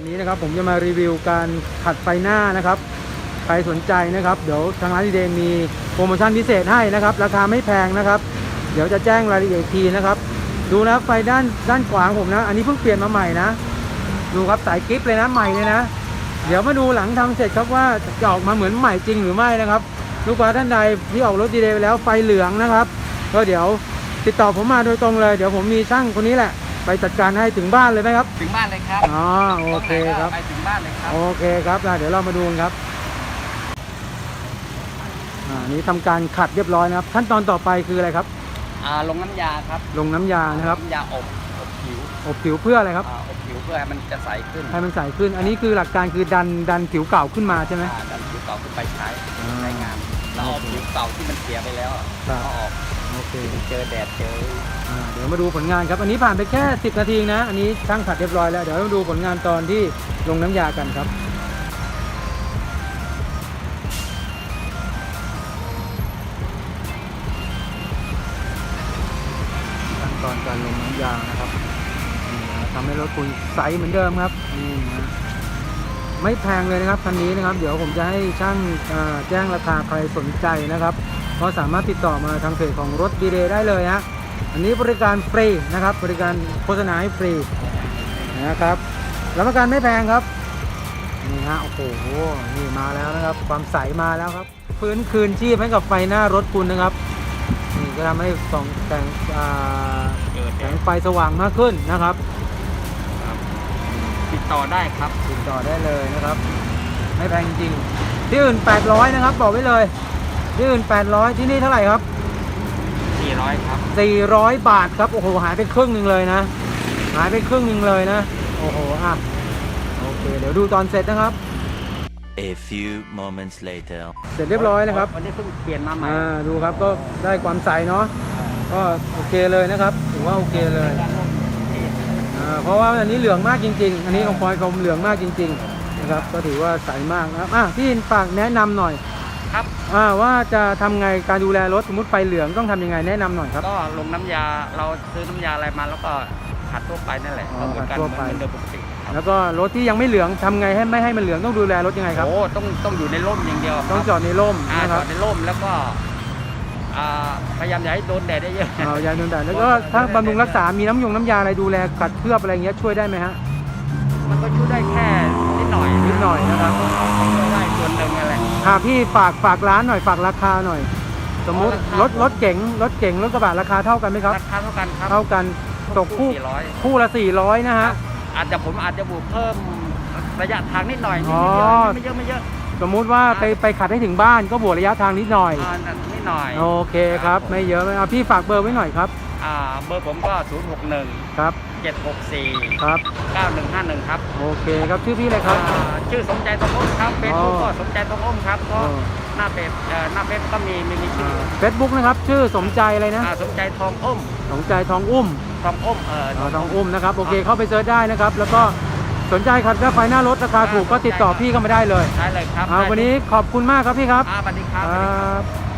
ันนี้นะครับผมจะมารีวิวการขัดไฟหน้านะครับ ใครสนใจนะครับ เดี๋ยวทางร้านดีเดย์มีโปรโมชั่นพิเศษให้นะครับ ราคาไม่แพงนะครับ เดี๋ยวจะแจ้งรายละเอียดทีนะครับ ดูนะไฟด้านด้านขวางผมนะ อันนี้เพิ่งเปลี่ยนมาใหม่นะ ดูครับสายกิฟเลยนะใหม่เลยนะ เดี๋ยวมาดูหลังทำเสร็จครับว่าจะออกมาเหมือนใหม่จริงหรือไม่นะครับลูกค้าท่านใดที่ออกรถดีเดย์ไปแล้วไฟเหลืองนะครับ ก็เดี๋ยวติดต่อผมมาโดยตรงเลย เดี๋ยวผมมีช่างคนนี้แหละ ไปจัดการให้ถึงบ้านเลยไหมครับ ถึงบ้านเลยครับอ๋อโอเคครับ ไปถึงบ้านเลยครับโอเคครับอะเดี๋ยวเรามาดูกันครับอ่านี้ทำการขัดเรียบร้อยนะครับ ขั้นตอนต่อไปคืออะไรครับ อ่าลงน้ำยาครับลงน้ำยานะครับ น้ำยาอบอบผิวอบผิวเพื่ออะไรครับ อ่าอบ ผิวเพื่อให้มันจะใสขึ้นให้มันใสขึ้น อันนี้คือหลักการคือดันดันผิวเก่าขึ้นมาใช่ไหม อ่าดันผิวเก่าขึ้นไปใช้อ่า ใช้งานแล้วเอาผิวเก่าที่มันเสียไปแล้วอะครับก็ออกโอเคเจอแดดเจออ่าเดี๋ยวมาดูผลงานครับ อันนี้ผ่านไปแค่ 10 นาทีนะ อันนี้ช่างขัดเรียบร้อยแล้วเดี๋ยวเรามาดูผลงานตอนที่ลงน้ำยากันครับ ขั้นตอนการลงน้ำยางนะครับนี่นะ ทำให้รถคุณใสเหมือนเดิมครับนี่นะไม่แพงเลยนะครับคันนี้นะครับ เดี๋ยวผมจะให้ช่างแจ้งราคาใครสนใจนะครับก็สามารถติดต่อมาทางเพจของรถดีเดย์ได้เลยฮะอันนี้บริการฟรีนะครับ บริการโฆษณาให้ฟรีนะครับรับประกันไม่แพงครับนี่ฮะโอ้โหนี่มาแล้วนะครับ ความใสมาแล้วครับฟื้นคืนชีพให้กับไฟหน้ารถคุณนะครับนี่ก็ทำให้ส่องแสงแสงไฟสว่างมากขึ้นนะครับ ติดต่อได้ครับ ติดต่อได้เลยนะครับ ไม่แพงจริงที่อื่น 800 นะครับ บอกไว้เลย ที่อื่น 800 ที่นี่เท่าไหร่ครับ 400 ครับ 400 บาทครับ โอ้โห หายไปครึ่งหนึ่งเลยนะ หายไปครึ่งหนึ่งเลยนะ โอ้โห อะ โอเค เดี๋ยวดูตอนเสร็จนะครับ A few moments later. เสร็จเรียบร้อยนะครับ วันนี้เพิ่งเปลี่ยนมาใหม่ อ่า ดูครับ ก็ได้ความใสเนาะ ก็โอเคเลยนะครับ ถือว่าโอเคเลย อ่าเพราะว่าอันนี้เหลืองมากจริง ๆ อันนี้ของพลอยคมเหลืองมากจริงๆนะครับก็ถือว่าใสมากนะครับอะพี่อินฝากแนะนำหน่อยครับ อ่าว่าจะทำไงการดูแลรถสมมติไฟเหลืองต้องทำยังไงแนะนำหน่อยครับ ก็ลงน้ำยาเราซื้อน้ำยาอะไรมาแล้วก็ขัดทั่วไปนั่นแหละอ๋อก็เหมือนกันขัดทั่วเหไป มือนเดิมปกติครับแล้วก็รถที่ยังไม่เหลืองทำไงให้ไม่ให้มันเหลืองต้องดูแลรถยังไงครับ โอ้ต้องต้องอยู่ในร่มอย่างเดียวต้องจอดในร่มอ่านะจครัอบดในร่มแล้วก็ อ่าพยายามอย่าให้โดนแดดได้เยอะ เอายาโดนแดดแล้วก็ถ้าบำรุงรักษา มีน้ำยงน้ำยาอะไรดูแลกัดเคลือบอะไรเงี้ยช่วยได้ไหมฮะ มันก็ช่วยได้แค่นิดหน่อยนิดหน่อยนะครับ ช่วยได้ส่วนหนึ่งอะไรค่ะพี่ฝากฝากร้านหน่อยฝากราคาหน่อย สมมุติอ๋อราคารถรถเก๋งรถเก๋งรถกระบะราคาเท่ากันไหมครับ ราคาเท่ากันครับเท่ากันตกคู่สี่ร้อยคู่ละ 400 นะฮะ อาจจะผมอาจจะบวกเพิ่มระยะทางนิดหน่อยอ๋อไม่เยอะไม่เยอะ สมมุติว่าไปไปขัดให้ถึงบ้านก็บวกระยะทางนิดหน่อยไม่เยอะอ่านิดหน่อย โอเคครับไม่เยอะไม่เอาพี่ฝากเบอร์ไว้หน่อยครับ อ่าเบอร์ผมก็ 0 6 1 ครับ 7 6 4 ครับ 9 1 5 1 ครับโอเคครับชื่อพี่เลยครับ อ่าชื่อสมใจทองอ้มครับเฟซบุ๊กอ๋อก็สมใจทองอ้มครับก็อ๋อหน้าเฟซเอ่อหน้าเฟซก็มีมีมีชื่อเฟซบุ๊กนะครับ ชื่อสมใจอะไรนะ อ่าสมใจทองอ้มสมใจทองอุ้มทองอ้มเอออ๋อทองอุ้มนะครับ โอเค เข้าไปเซิร์ชได้นะครับ แล้วก็ สนใจขัดกระไฟหน้ารถราคาถูกก็ติดต่อพี่เข้ามาได้เลยได้เลยครับอ่าได้วันนี้ขอบคุณมากครับพี่ครับ อ่าสวัสดีครับครับ